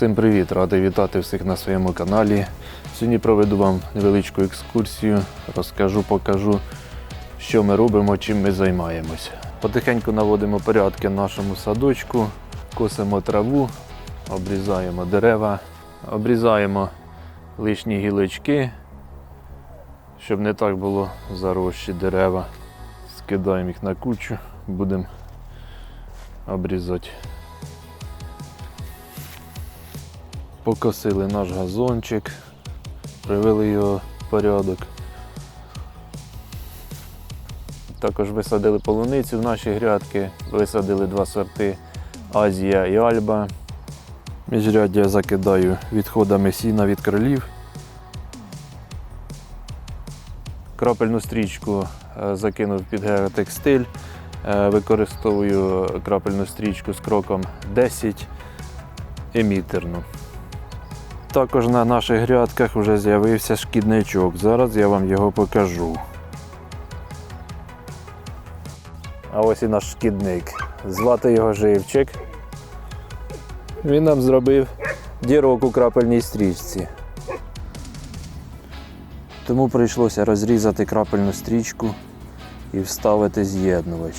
Всім привіт! Радий вітати всіх на своєму каналі. Сьогодні проведу вам невеличку екскурсію, розкажу, покажу, що ми робимо, чим ми займаємося. Потихеньку наводимо порядки в нашому садочку, косимо траву, обрізаємо дерева, обрізаємо лишні гілочки, щоб не так було зарощі дерева. Скидаємо їх на кучу, будемо обрізати. Покосили наш газончик, привели його в порядок. Також висадили полуницю в наші грядки, висадили два сорти Азія і Альба. Міжряддя закидаю відходами сіна від кролів. Крапельну стрічку е, закинув під геотекстиль. Е, Використовую крапельну стрічку з кроком 10 емітерну. Також на наших грядках вже з'явився шкідничок. Зараз я вам його покажу. А ось і наш шкідник. Звати його живчик. Він нам зробив дірок у крапельній стрічці. Тому прийшлося розрізати крапельну стрічку і вставити з'єднувач.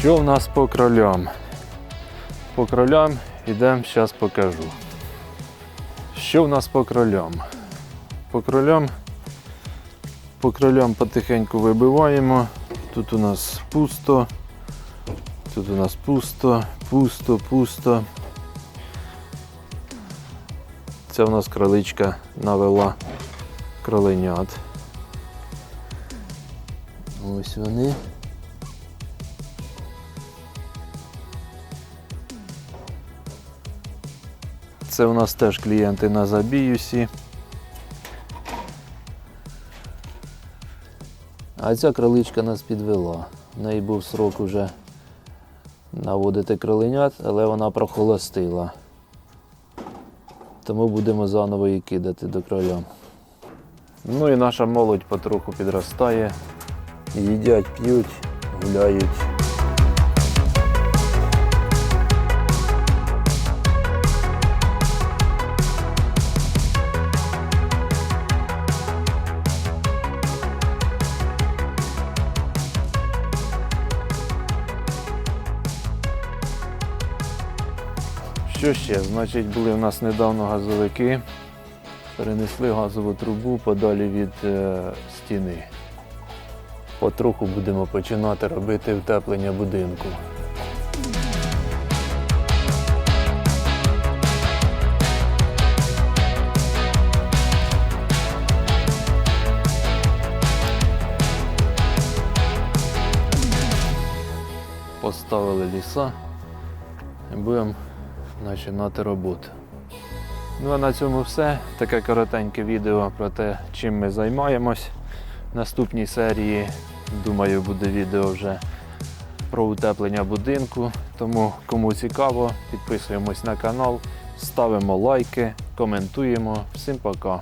Що в нас по кролям? По кролям йдемо, зараз покажу. Що в нас по кролям? По кролям, по кролям потихеньку вибиваємо. Тут у нас пусто, тут у нас пусто, пусто, пусто. Це у нас кроличка навела кроленят. Ось вони. Це у нас теж клієнти на забіюсі. А ця кроличка нас підвела. В неї був срок уже наводити кроленят, але вона прохолостила. Тому будемо заново її кидати до кроля. Ну і наша молодь потроху підростає. Їдять, п'ють, гуляють. Що ще? Значить, були у нас недавно газовики. Перенесли газову трубу подалі від е, стіни. Потроху будемо починати робити втеплення будинку. Поставили ліса будемо починати роботу. Ну а на цьому все. Таке коротеньке відео про те, чим ми займаємось. В наступній серії, думаю, буде відео вже про утеплення будинку. Тому кому цікаво, підписуємось на канал, ставимо лайки, коментуємо. Всім пока!